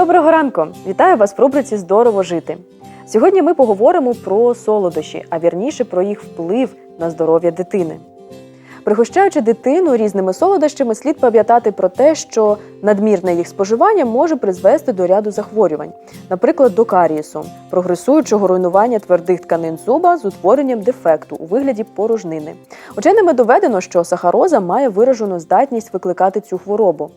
Доброго ранку! Вітаю вас в рубриці Здорово жити. Сьогодні ми поговоримо про солодощі, а вірніше про їх вплив на здоров'я дитини. Пригощаючи дитину різними солодощами, слід пам'ятати про те, що надмірне їх споживання може призвести до ряду захворювань, наприклад, до карієсу, прогресуючого руйнування твердих тканин зуба з утворенням дефекту у вигляді порожнини. Ученими доведено, що сахароза має виражену здатність викликати цю хворобу.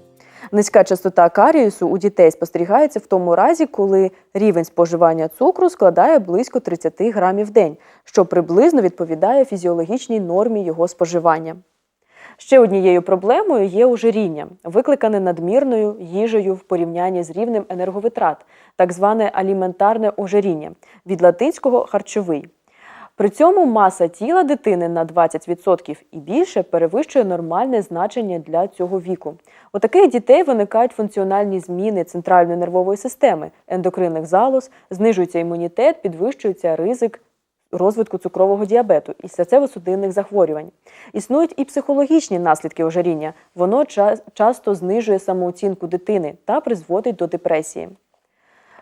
Низька частота карієсу у дітей спостерігається в тому разі, коли рівень споживання цукру складає близько 30 грамів в день, що приблизно відповідає фізіологічній нормі його споживання. Ще однією проблемою є ожиріння, викликане надмірною їжею в порівнянні з рівнем енерговитрат, так зване аліментарне ожиріння від латинського харчовий. При цьому маса тіла дитини на 20% і більше перевищує нормальне значення для цього віку. У таких дітей виникають функціональні зміни центральної нервової системи, ендокринних залоз, знижується імунітет, підвищується ризик розвитку цукрового діабету і серцево-судинних захворювань. Існують і психологічні наслідки ожиріння. Воно ча- часто знижує самооцінку дитини та призводить до депресії.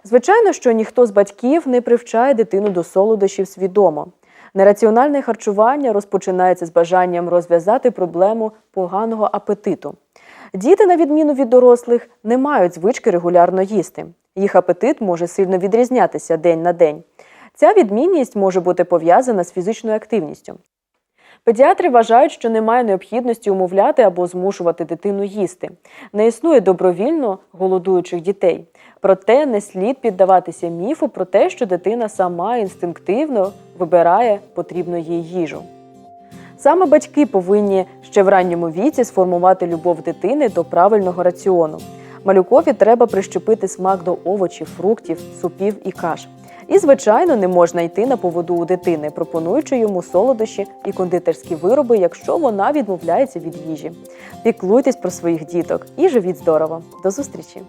Звичайно, що ніхто з батьків не привчає дитину до солодощів свідомо. Нераціональне харчування розпочинається з бажанням розв'язати проблему поганого апетиту. Діти, на відміну від дорослих, не мають звички регулярно їсти. Їх апетит може сильно відрізнятися день на день. Ця відмінність може бути пов'язана з фізичною активністю. Педіатри вважають, що немає необхідності умовляти або змушувати дитину їсти. Не існує добровільно голодуючих дітей. Проте не слід піддаватися міфу про те, що дитина сама інстинктивно вибирає потрібну їй їжу. Саме батьки повинні ще в ранньому віці сформувати любов дитини до правильного раціону. Малюкові треба прищепити смак до овочів, фруктів, супів і каш. І, звичайно, не можна йти на поводу у дитини, пропонуючи йому солодощі і кондитерські вироби, якщо вона відмовляється від їжі. Піклуйтесь про своїх діток і живіть здорово. До зустрічі!